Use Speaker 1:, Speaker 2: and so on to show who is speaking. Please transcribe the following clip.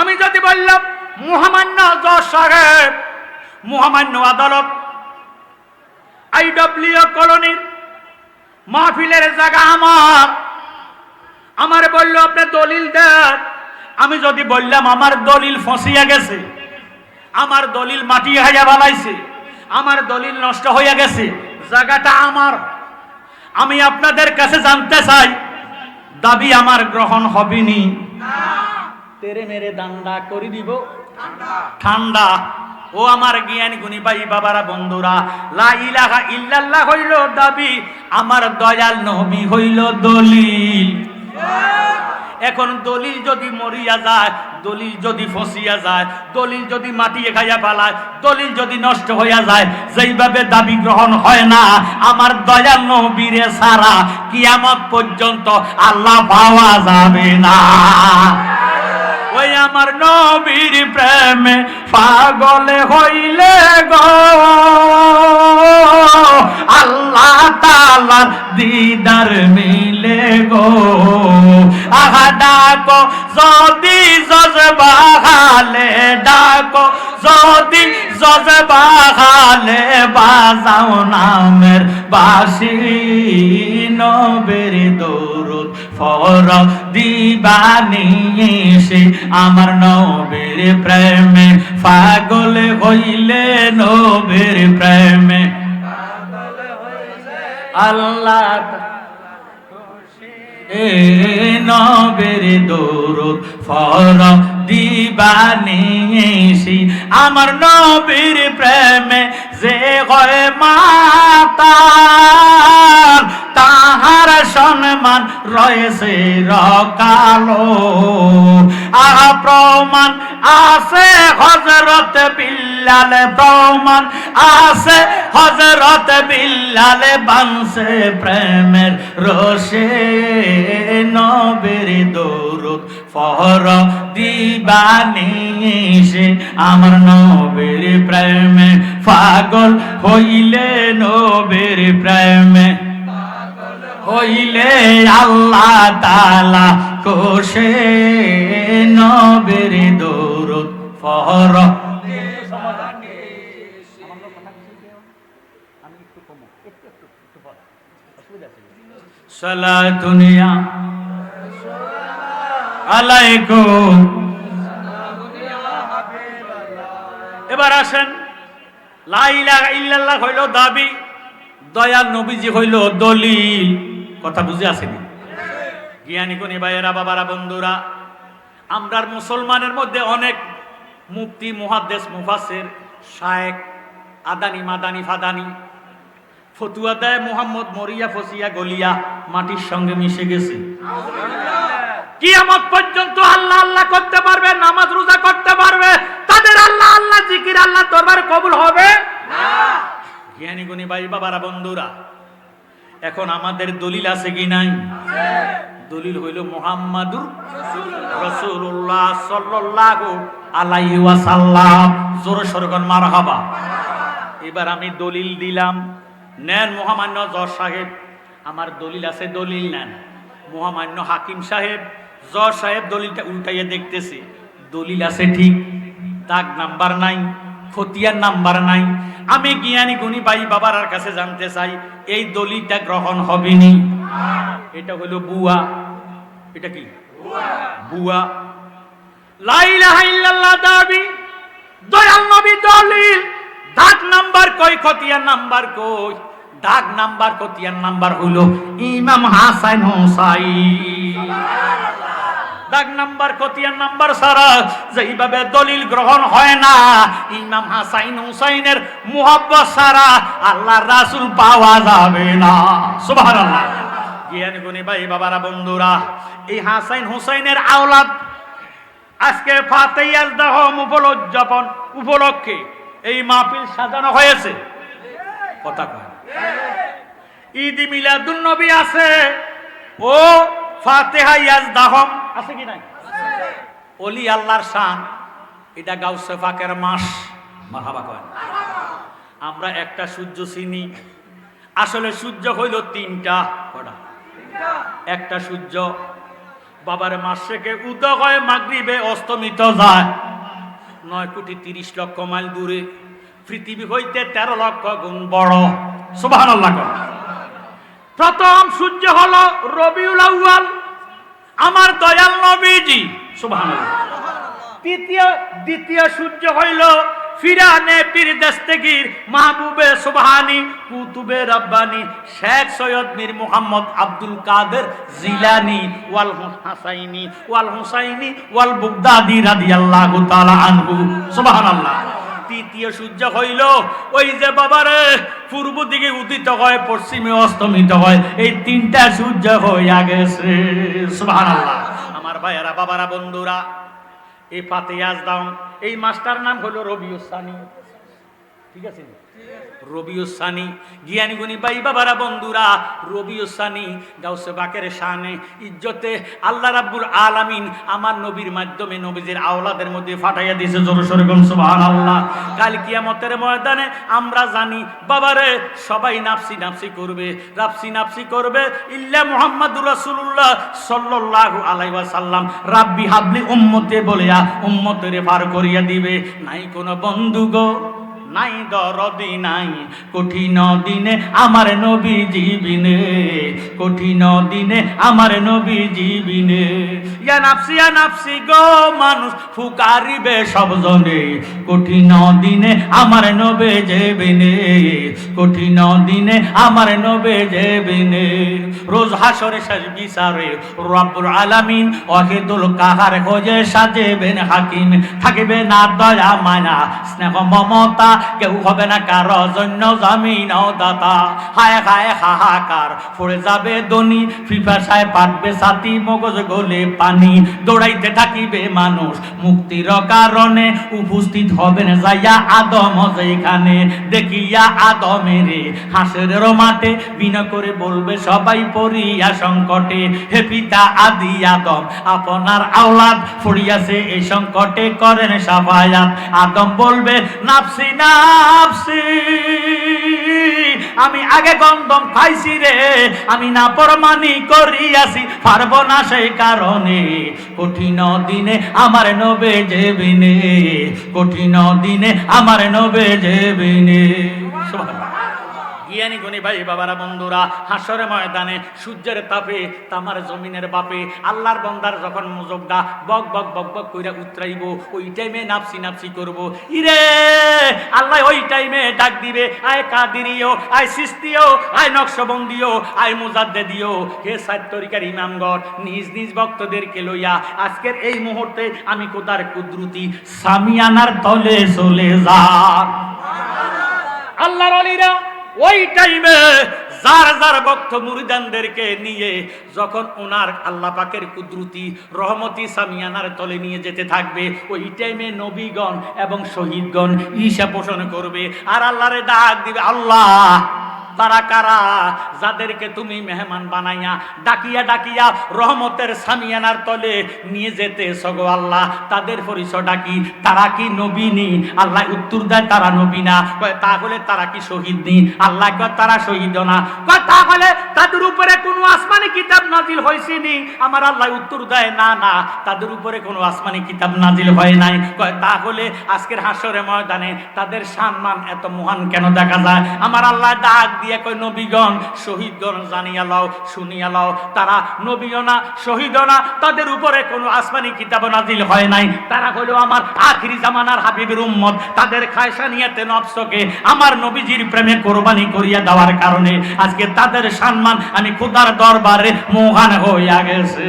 Speaker 1: আমি যদি বললাম মহামান্য জজ সাহেব মহামান্য আদালত, আইডব্লিউ কলোনির মাহফিলের জায়গা আমার আমার বলল আপনি দলিল দেন। আমি যদি বললাম, আমার দলিল ফসিয়া গেছে, আমার দলিল মাটি হাইয়া বালাইছে, আমার দলিল নষ্ট হইয়া গেছে, জায়গাটা আমার। আমি আপনাদের কাছে জানতে চাই, দাবি আমার গ্রহণ হবেনি। তেরে মেরে দান্ডা করে দিব। ঠান্ডা ও আমার জ্ঞান গুণী ভাই বাবারা বন্ধুরা লা ইলাহা ইল্লাল্লাহ হইল দাবি আমার দয়াল নবী হইল দলিল। এখন দলিল যদি মরিয়া যায় দলিল যদি ফসিয়া যায় দলিল যদি মাটিয়ে খাইয়া পালায় দলিল যদি নষ্ট হইয়া যায় যেইভাবে দাবি গ্রহণ হয় না আমার দয়াল নবীরে সারা কিয়ামত পর্যন্ত আল্লাহ পাওয়া যাবে না। ওই আমার নবীর প্রেমে পাগল হইলে গো। আল্লাহ তালার দিদার মিলে গো। আহা, ডাকো, যদি জজবাহালে ডাকো, যদি জজবাহালে বাজাও নামের বাসি নবের দৌরত ফর দিবানি এসে আমার নবের প্রেমে। পাগল হইলে নবীর প্রেমে। আল্লাহ নবের দৌরত ফর দিবানিসি আমার নবীর প্রেমে যে হয় মাতা। সম্মান রয়েছে, রকালো। আহা, প্রমাণ আছে হজরত বিল্লাল, প্রমাণ আছে হজরত বিল্লাল বাংসে প্রেমের রসে নবের দৌরত ফহর দিবানিসে আমার নবের প্রেমে পাগল হইলে নবের প্রেমে হইলে আল্লাহ তালা কোষে নবের দৌরত ফহর সালাতুনিয়া আলাইকুম। এবার আসেন। লাইলা ইল্লাল্লাহ হইল দাবি, দয়াল নবীজি হইল দলিল। কথা বুঝে আসেনি। জ্ঞানী কোনি ভাইয়েরা, বাবারা, বন্ধুরা, আমরার মুসলমানের মধ্যে অনেক মুক্তি মুহাদ্দেশ মুফাসের শায়েক আদানি, মাদানি, ফাদানি, ফতুয়া দেয় মোহাম্মদ, মরিয়া, ফসিয়া, গলিয়া, মাটির সঙ্গে মিশে গেছে। কিয়ামত পর্যন্ত আল্লাহ আল্লাহ করতে পারবে, নামাজ রোজা করতে পারবে, তাদের আল্লাহ আল্লাহ জিকির আল্লাহ দরবার কবুল হবে? জ্ঞানী গুণী ভাই, বাবারা, বন্ধুরা এখন আমাদের দলিল আছে কি নাই? দলিল হইল মোহাম্মদুর রসুল্লাহ সাল্লাল্লাহু আলাইহি ওয়াসাল্লাম। জোরে সরগন মারহাবা। এবার আমি দলিল দিলাম। নেন মহামান্য জজ সাহেব, আমার দলিল আছে, দলিল নেন। মহামান্য হাকিম সাহেব, জজ সাহেব দলিলটা উল্টাইয়া দেখতেছে। দলিল আছে ঠিক, দাগ নাম্বার নাই। খতিয়ার নাম্বার নাই। আমি জ্ঞানী গুণী ভাই বাবার কাছে জানতে চাই, এই দলিলটা গ্রহণ হবে নি? এটা হলো বুয়া। এটা কি? বুয়া। দাবি, দয়াল নবী দলিল। দাগ নাম্বার কই, খতিয়ার নাম্বার কই? দাগ নাম্বার, খতিয়ার নাম্বার হলো ইমাম হাসান হুসাইন। দাগ নাম্বার খতিয়ার নাম্বার সারা যেইভাবে দলিল গ্রহণ হয় না, ইমাম হাসাইন হুসাইনের মুহাব্বত সারা আল্লাহর রাসূল পাওয়া যাবে না। সুবহানাল্লাহ। জ্ঞান গুণী ভাই, বাবারা, বন্ধুরা, এই হাসাইন হুসাইনের আওলাদ আজকে ফাতেয়াজ দহম উপলজ্জাপন উপলক্ষে এই মাহফিল সাজানো হয়েছে। কথা কয়। ঈদ মিলাদুন নবী আছে। ও ফাতেহা ইয়াজ দাহম আছে কি নাই? অলি আল্লাহর শান, এটা গাউসে ফাকের মাস। মারহাবা কয় আমরা একটা সূর্য চিনি, আসলে সূর্য হইল তিনটা। কটা একটা সূর্য, বাবার মাস মাসেকে উদয় হয়, মাগরিবে অস্তমিত যায়। নয় কোটি তিরিশ লক্ষ মাইল দূরে, পৃথিবী হইতে তেরো লক্ষ গুণ বড়। সুবাহ প্রথম সূর্য হলো রবিউল আউয়াল। আমার দয়াল নবীজি। তৃতীয়, দ্বিতীয় সূর্য হইল ফিরানে পীর দস্তগীর মাহবুবে সুবহানি, কুতুবে রব্বানি, শেখ সৈয়দ মীর মোহাম্মদ আব্দুল কাদের জিলানি, ওয়াল হাসাইনি, ওয়াল হুসাইনি, ওয়াল বুগদাদি রাদিয়াল্লাহু তাআলা আনহু। সুবহানাল্লাহ। তৃতীয় সূর্য হইল, ওই যে বাবারে, পূর্ব দিকে উদিত হয়, পশ্চিমে অস্তমিত হয়, এই তিনটা সূর্য হইয়া গেছে। আমার ভাইয়েরা, বাবারা, বন্ধুরা, এই ফাতে আজ দাম এই মাস্টার নাম হলো রবিউসানি ঠিক আছে? রবিউসানি জ্ঞানী গুণী ভাই বাবারা বন্ধুরা রবিউসানি গাউসে বাকের শানে, ইজ্জতে আল্লাহ রাব্বুল আলামিন আমার নবীর মাধ্যমে নবীদের আওলাদের মধ্যে ফাটাইয়া দিয়েছে জোর সরে কোন সুবহানাল্লাহ। কাল কিয়ামতের ময়দানে আমরা জানি, বাবারে, সবাই নাফসি নাফসি করবে নাফসি নাফসি করবে, ইল্লা মুহাম্মাদুর রাসূলুল্লাহ সাল্লাল্লাহু আলাইহি ওয়াসাল্লাম। রাব্বি হাবলি উম্মতে বলিয়া উম্মতের পার করিয়া দিবে। নাই কোনো বন্ধু গো। নাই দরদি নাই। কঠিন দিনে আমার নবী জীবিনে। কঠিন দিনে আমার নবী জীবিনে। ইয়া নাফসি ইয়া নাফসি গো মানুষ, ফুকারিবে সব জনে। কঠিন দিনে আমার নবে যেবিনে কঠিন দিনে আমার নবে যেবিনে রোজ হাসরে শেষ বিচারে রব্বুল আলামিন অহেদুল কাহার খোঁজে সাজেবেন হাকিম। থাকিবে না দয়া মায়া, স্নেহ মমতা কেউ হবে না কারও জন্য জামিন দাতা হায় হায় হাহাকার পড়ে যাবে দনি ফিফাসায় পাটবে সাথী মগজ গলে পানি। দৌড়াইতে থাকিবে মানুষ, মুক্তির কারণে উপস্থিত হবেন যাইয়া আদম যেখানে দেখিয়া আদমেরে হাসের মাঠে বিনা করে বলবে, সবাই পড়িয়া সংকটে, হে পিতা আদি আদম, আপনার আওলাদ পড়িয়াছে এই সংকটে করেন সাফায়াত। আদম বলবে, নাফসি আমি আগে গন্ধম খাইছি রে, আমি না পরমানি করিয়াছি, পারব না সেই কারণে। কঠিন দিনে আমার নবে যেবিনে কঠিন দিনে আমার নবে যেবিনে জ্ঞানী গুণী ভাই বাবারা, বন্ধুরা হাসরে ময়দানে সূর্যের তাপে, তামার জমিনের বাপে, আল্লাহর বন্দার যখন মুজবদা বক বক বক বক কইরা উতরাইব, ওই টাইমে নাপসি নাপসি করব। ইরে, আল্লাহ ওই টাইমে ডাক দিবে, আয় কাদিরিও, আয় সিস্তিও, আয় নকশবন্দিও, আয় মুজাদ্দে দিও হে সাত তরিকার ইমামগর নিজ নিজ ভক্তদেরকে লইয়া, আজকের এই মুহূর্তে আমি কোতার কুদরতি সামিয়ানার তলে চলে যান আল্লাহর অলিরা ওই টাইমে যার যার ভক্ত মুরিদানদেরকে নিয়ে যখন ওনার আল্লাহ পাকের কুদরতি রহমতি সামিয়ানার তলে নিয়ে যেতে থাকবে, ওই টাইমে নবীগণ এবং শহীদগণ ঈশা পোষণ করবে আর আল্লাহরে ডাক দিবে, আল্লাহ তারা কারা? যাদেরকে তুমি মেহমান বানাইয়া ডাকিয়া ডাকিয়া রহমতের সামিয়ানার তলে নিয়ে যেতে সগো আল্লাহ। তাদের পরিচয় ডাকি তারা কি নবীনি আল্লাহ উত্তর দেয়, তারা নবী না। তাহলে তারা কি শহীদ নি? আল্লাহ তারা শহীদ না। তাহলে তাদের উপরে কোনো আসমানি কিতাব নাজিল হয়েছে নি আমার আল্লাহ উত্তর দেয়, না না, তাদের উপরে কোনো আসমানি কিতাব নাজিল হয় নাই। কয়, তাহলে আজকের হাসরে ময়দানে তাদের সম্মান এত মহান কেন দেখা যায়? আমার আল্লাহ ডাক দিয়ে কয়, নবীগণ, শহীদগণ, জানিয়া লাও, শুনিয়া লাও। তারা নবীও না, শহীদও না, তাদের উপরে কোনো আসমানি কিতাব নাজিল হয় নাই। তারা হলো আমার আখিরি জামানার হাবিবের উম্মত। তাদের খায়সা নিয়েতে নফসকে আমার নবীজির প্রেমে কোরবানি করিয়া দেওয়ার কারণে আজকে তাদের সম্মান আমি খুদার দরবারে মহান হইয়া গেছে।